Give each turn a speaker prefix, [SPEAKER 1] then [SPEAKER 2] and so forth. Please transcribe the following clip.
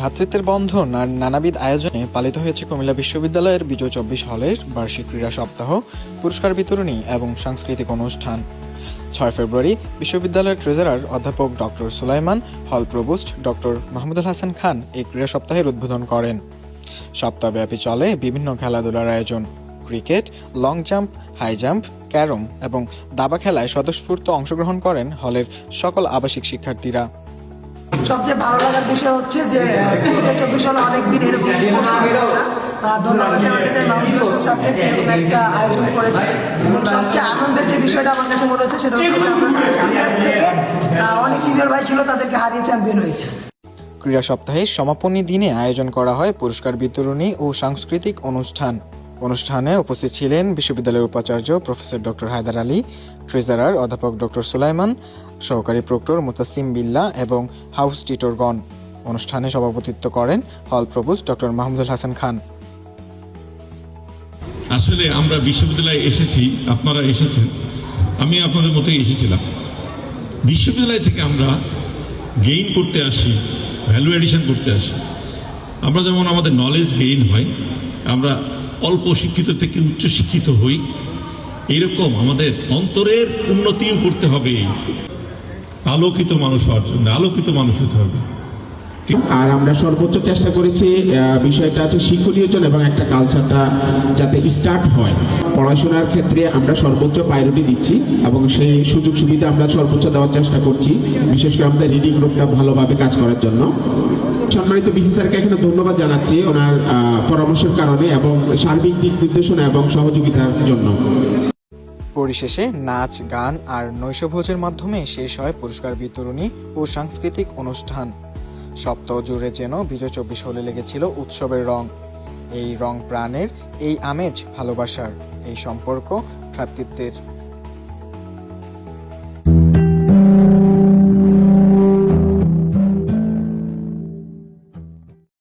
[SPEAKER 1] ভ্রাতৃত্বের বন্ধন আর নানাবিধ আয়োজনে পালিত হয়েছে কুমিল্লা বিশ্ববিদ্যালয়ের বিজয় চব্বিশ হলের বার্ষিক ক্রীড়া সপ্তাহ, পুরস্কার বিতরণী এবং সাংস্কৃতিক অনুষ্ঠান। ছয় ফেব্রুয়ারি বিশ্ববিদ্যালয়ের ট্রেজারার অধ্যাপক doctor Sulaiman hall provost doctor Mahmudul Hasan Khan এই ক্রীড়া সপ্তাহের উদ্বোধন করেন। সপ্তাহব্যাপী চলে বিভিন্ন খেলাধুলার আয়োজন। Cricket, long jump, high jump, carrom এবং দাবা খেলায় স্বতঃস্ফূর্ত অংশগ্রহণ করেন হলের সকল আবাসিক শিক্ষার্থীরা।
[SPEAKER 2] সবচেয়ে ভালো লাগার বিষয় হচ্ছে যে চব্বিশ সালে অনেকদিন এরকম সবচেয়ে আনন্দের যে বিষয়টা আমার কাছে সেটা হচ্ছে তাদেরকে হয়েছে।
[SPEAKER 1] ক্রীড়া সপ্তাহের সমাপনী দিনে আয়োজন করা হয় পুরস্কার বিতরণী ও সাংস্কৃতিক অনুষ্ঠান। অনুষ্ঠানে উপস্থিত ছিলেন বিশ্ববিদ্যালয়ের উপাচার্য professor doctor Haider Ali, treasurer অধ্যাপক ডক্টর সুলাইমান, সহকারী প্রক্টর মুতাসিম বিল্লা এবং হাউস টিটরগণ। অনুষ্ঠানে সভাপতিত্ব করেন hall provost doctor Mahmudul Hasan Khan.
[SPEAKER 3] আসলে আমরা বিশ্ববিদ্যালয়ে এসেছি, আপনারা এসেছেন। আমি আপনাদের মতোই এসেছিলাম। বিশ্ববিদ্যালয় থেকে আমরা গেইন করতে আসি ভ্যালু এডিশন করতে আসি। আমরা যেমন আমাদের নলেজ গেইন হয়, আমরা অল্প শিক্ষিত থেকে উচ্চ শিক্ষিত হই, এরকম আমাদের অন্তরের উন্নতিও করতে হবে। আলোকিত মানুষ হওয়ার জন্য, আলোকিত মানুষ হতে হবে।
[SPEAKER 4] আর আমরা সর্বোচ্চ চেষ্টা করেছি বিষয়টা হচ্ছে শিক্ষণীয় জন্য এবং একটা কালচারটা যাতে স্টার্ট হয়। পড়াশোনার ক্ষেত্রে আমরা সর্বোচ্চ প্রায়োরিটি দিচ্ছি এবং সেই সুযোগ সুবিধা আমরা সর্বোচ্চ দেওয়ার চেষ্টা করছি, বিশেষ করে আমাদের রিডিং গ্রুপটা ভালোভাবে কাজ করার জন্য। সম্মানিত বিসি স্যারকে এখানে ধন্যবাদ জানাচ্ছি ওনার পরামর্শের কারণে এবং সার্বিক দিক নির্দেশনা এবং সহযোগিতার জন্য।
[SPEAKER 1] পরিশেষে নাচ, গান আর নৈশভোজের মাধ্যমে শেষ হয় পুরস্কার বিতরণী ও সাংস্কৃতিক অনুষ্ঠান। সপ্তাহ জুড়ে যেন বিজয় চব্বিশ হলে লেগেছিল উৎসবের রং। এই রং প্রাণের, এই আমেজ ভালোবাসার। এই সম্পর্ক ভ্রাতৃত্বের।